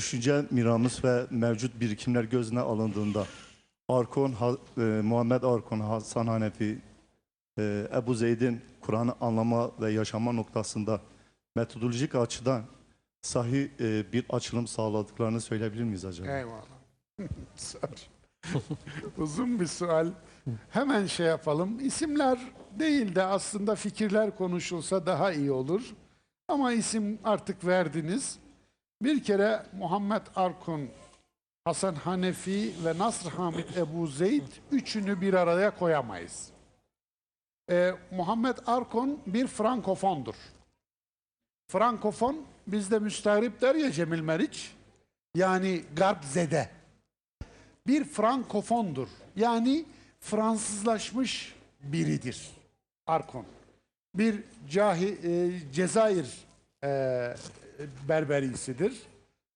düşünce miramız ve mevcut birikimler gözüne alındığında Arkon, e, Muhammed Arkon, Hasan Hanefi, e, Ebu Zeyd'in Kur'an'ı anlama ve yaşama noktasında metodolojik açıdan sahi e, bir açılım sağladıklarını söyleyebilir miyiz acaba? Eyvallah. Uzun bir sual. Hemen şey yapalım. İsimler değil de aslında fikirler konuşulsa daha iyi olur. Ama isim artık verdiniz. Bir kere Muhammed Arkun, Hasan Hanefi ve Nasr Hamid Ebu Zeyd üçünü bir araya koyamayız. Ee, Muhammed Arkon bir frankofondur. Frankofon bizde müstahrip der ya Cemil Meriç. Yani garpzede. Bir frankofondur. Yani Fransızlaşmış biridir. Arkon. Bir cahi, e, Cezayir e, berberisidir.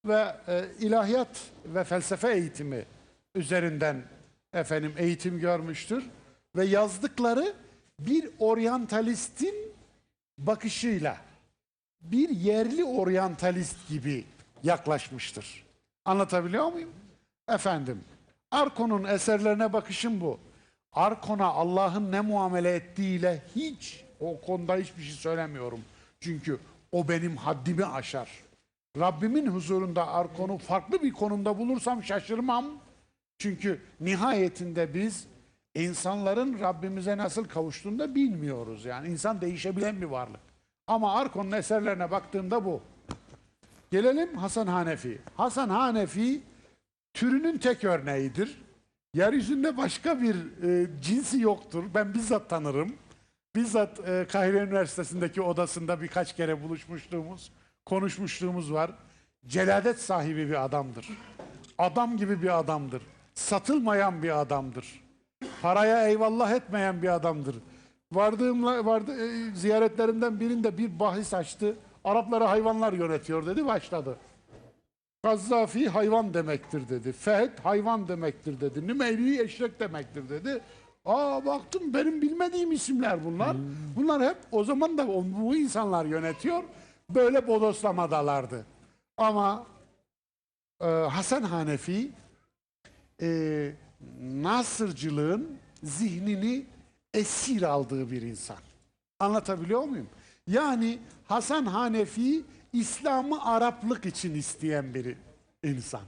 Ve e, ilahiyat ve felsefe eğitimi üzerinden efendim eğitim görmüştür. Ve yazdıkları bir oryantalistin bakışıyla bir yerli oryantalist gibi yaklaşmıştır. Anlatabiliyor muyum? Efendim, Arkon'un eserlerine bakışım bu. Arkon'a Allah'ın ne muamele ettiğiyle hiç o konuda hiçbir şey söylemiyorum. Çünkü o benim haddimi aşar. Rabbimin huzurunda Arkon'u farklı bir konumda bulursam şaşırmam. Çünkü nihayetinde biz insanların Rabbimize nasıl kavuştuğunu da bilmiyoruz. Yani insan değişebilen bir varlık. Ama Arkon'un eserlerine baktığımda bu. Gelelim Hasan Hanefi. Hasan Hanefi türünün tek örneğidir. Yeryüzünde başka bir e, cinsi yoktur. Ben bizzat tanırım. Bizzat e, Kahire Üniversitesi'ndeki odasında birkaç kere buluşmuşluğumuz, konuşmuşluğumuz var. Celadet sahibi bir adamdır. Adam gibi bir adamdır. Satılmayan bir adamdır. Paraya eyvallah etmeyen bir adamdır. Vardığımla vardı e, ziyaretlerimden birinde bir bahis açtı. Arapları hayvanlar yönetiyor dedi başladı. Gazzafi hayvan demektir dedi. Fehd hayvan demektir dedi. Nümeyri eşek demektir dedi. Aa baktım benim bilmediğim isimler bunlar. Bunlar hep o zaman da bu insanlar yönetiyor. Böyle bodoslamadalardı. Ama e, Hasan Hanefi e, Nasırcılığın zihnini esir aldığı bir insan. Anlatabiliyor muyum? Yani Hasan Hanefi İslam'ı Araplık için isteyen bir insan.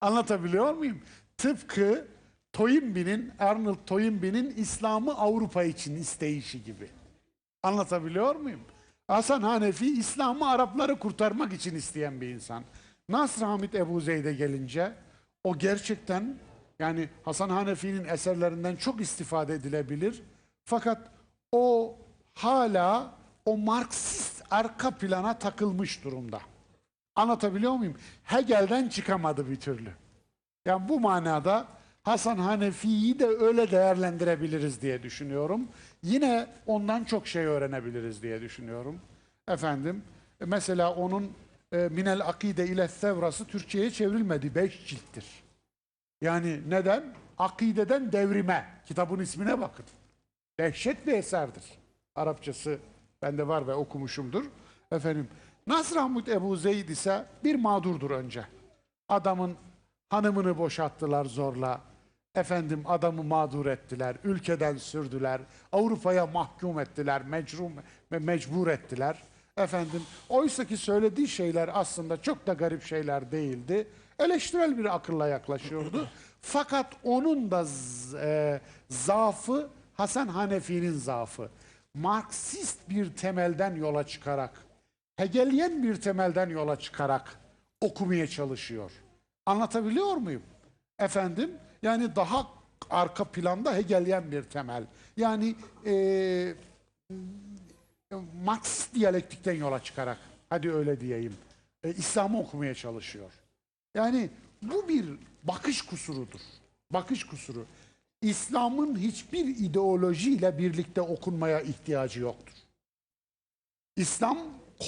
Anlatabiliyor muyum? Tıpkı Toynbee'nin, Arnold Toynbee'nin İslam'ı Avrupa için isteyişi gibi. Anlatabiliyor muyum? Hasan Hanefi İslam'ı Arapları kurtarmak için isteyen bir insan. Nasr Hamid Ebu Zeyd'e gelince o gerçekten yani Hasan Hanefi'nin eserlerinden çok istifade edilebilir. Fakat o hala o Marksist arka plana takılmış durumda. Anlatabiliyor muyum? Hegel'den çıkamadı bir türlü. Yani bu manada Hasan Hanefi'yi de öyle değerlendirebiliriz diye düşünüyorum. Yine ondan çok şey öğrenebiliriz diye düşünüyorum. Efendim e, mesela onun e, Minel Akide ile Sevrası Türkçe'ye çevrilmedi. Beş cilttir. Yani neden? Akideden devrime. Kitabın ismine bakın. Dehşet bir eserdir. Arapçası bende var ve okumuşumdur. Efendim Nasr Hamid Ebu Zeyd ise bir mağdurdur önce. Adamın hanımını boşalttılar zorla. Efendim adamı mağdur ettiler, ülkeden sürdüler, Avrupa'ya mahkum ettiler, mecrum ve mecbur ettiler. Efendim oysa ki söylediği şeyler aslında çok da garip şeyler değildi. Eleştirel bir akılla yaklaşıyordu. Fakat onun da e, zaafı Hasan Hanefi'nin zaafı. Marksist bir temelden yola çıkarak, Hegelyen bir temelden yola çıkarak okumaya çalışıyor. Anlatabiliyor muyum? Efendim, yani daha arka planda Hegelyen bir temel. Yani eee Marksist diyalektikten yola çıkarak, hadi öyle diyeyim, e, İslam'ı okumaya çalışıyor. Yani bu bir bakış kusurudur. Bakış kusuru. İslam'ın hiçbir ideolojiyle birlikte okunmaya ihtiyacı yoktur. İslam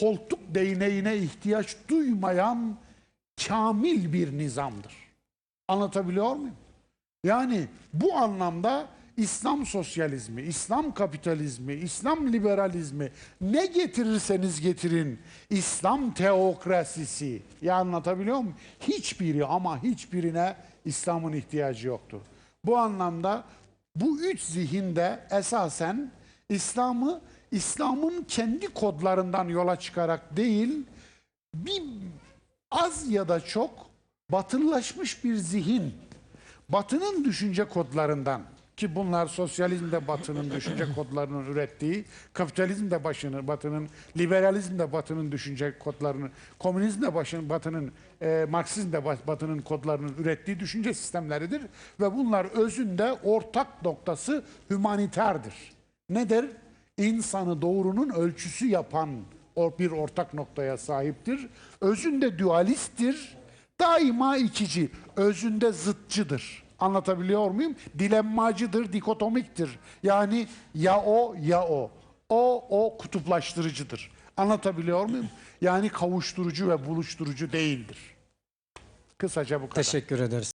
koltuk değneğine ihtiyaç duymayan kamil bir nizamdır. Anlatabiliyor muyum? Yani bu anlamda İslam sosyalizmi, İslam kapitalizmi, İslam liberalizmi ne getirirseniz getirin İslam teokrasisi ya anlatabiliyor muyum? Hiçbiri ama hiçbirine İslam'ın ihtiyacı yoktur. Bu anlamda bu üç zihinde esasen İslam'ı İslam'ın kendi kodlarından yola çıkarak değil bir az ya da çok batılılaşmış bir zihin Batı'nın düşünce kodlarından ki bunlar sosyalizm de Batı'nın düşünce kodlarının ürettiği, kapitalizm de başını Batı'nın, liberalizm de Batı'nın düşünce kodlarını, komünizm de başının Batı'nın, e, Marksizm de Bat- Batı'nın kodlarının ürettiği düşünce sistemleridir ve bunlar özünde ortak noktası hümaniterdir. Nedir? İnsanı doğrunun ölçüsü yapan bir ortak noktaya sahiptir. Özünde dualisttir. Daima ikici, özünde zıtçıdır. Anlatabiliyor muyum? Dilemmacıdır, dikotomiktir. Yani ya o ya o. O o kutuplaştırıcıdır. Anlatabiliyor muyum? Yani kavuşturucu ve buluşturucu değildir. Kısaca bu kadar. Teşekkür ederiz.